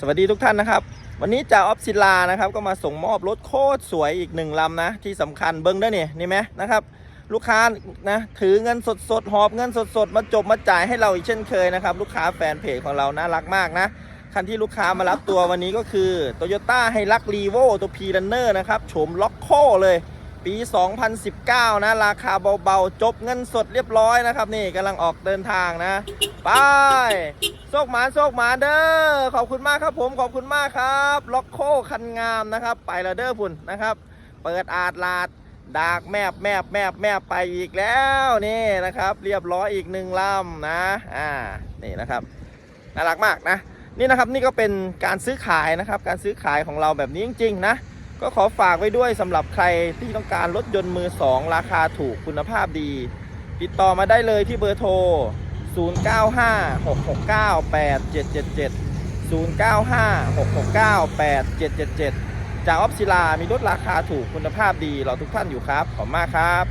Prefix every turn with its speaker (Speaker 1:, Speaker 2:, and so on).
Speaker 1: สวัสดีทุกท่านนะครับ วันนี้จ่าออฟศิลานะครับก็มาส่งมอบรถโคตรสวยอีกหนึ่งลำนะ ที่สำคัญเบิ้งได้เนี่ยนี่ไหมนะครับ ลูกค้านะถือเงินสดสดหอบเงินสดสดมาจบมาจ่ายให้เราอีกเช่นเคยนะครับ ลูกค้าแฟนเพจของเราน่ารักมากนะ คันที่ลูกค้ามารับตัววันนี้ก็คือ Toyota h i l u x r e v o ตัว p ี r u n n e r นะครับโฉมล็อกโคเลย ปี 2019 นะ ราคาเบาๆ จบเงินสดเรียบร้อยนะครับ นี่กำลังออกเดินทางนะ ไปโชคหมานโชคหมานเด้อขอบคุณมากครับผมขอบคุณมากครับล็อกโคคันงามนะครับ ไปแล้วเด้อพุ่นนะครับ เปิดอาดลาดดากแมบแมบแมบแมบไปอีกแล้วนี่นะครับ เรียบร้อยอีกหนึ่งลำนะอ่านี่นะครับน่ารักมากนะ นี่นะครับนี่ก็เป็นการซื้อขายนะครับ การซื้อขายของเราแบบนี้จริงๆนะก็ขอฝากไว้ด้วยสำหรับใครที่ต้องการรถยนต์มือ 2 ราคาถูกคุณภาพดี ติดต่อมาได้เลยที่เบอร์โทร 0956698777 0956698777 จากออฟศิลามีรถราคาถูกคุณภาพดีเราทุกท่านอยู่ครับ ขอบมากครับ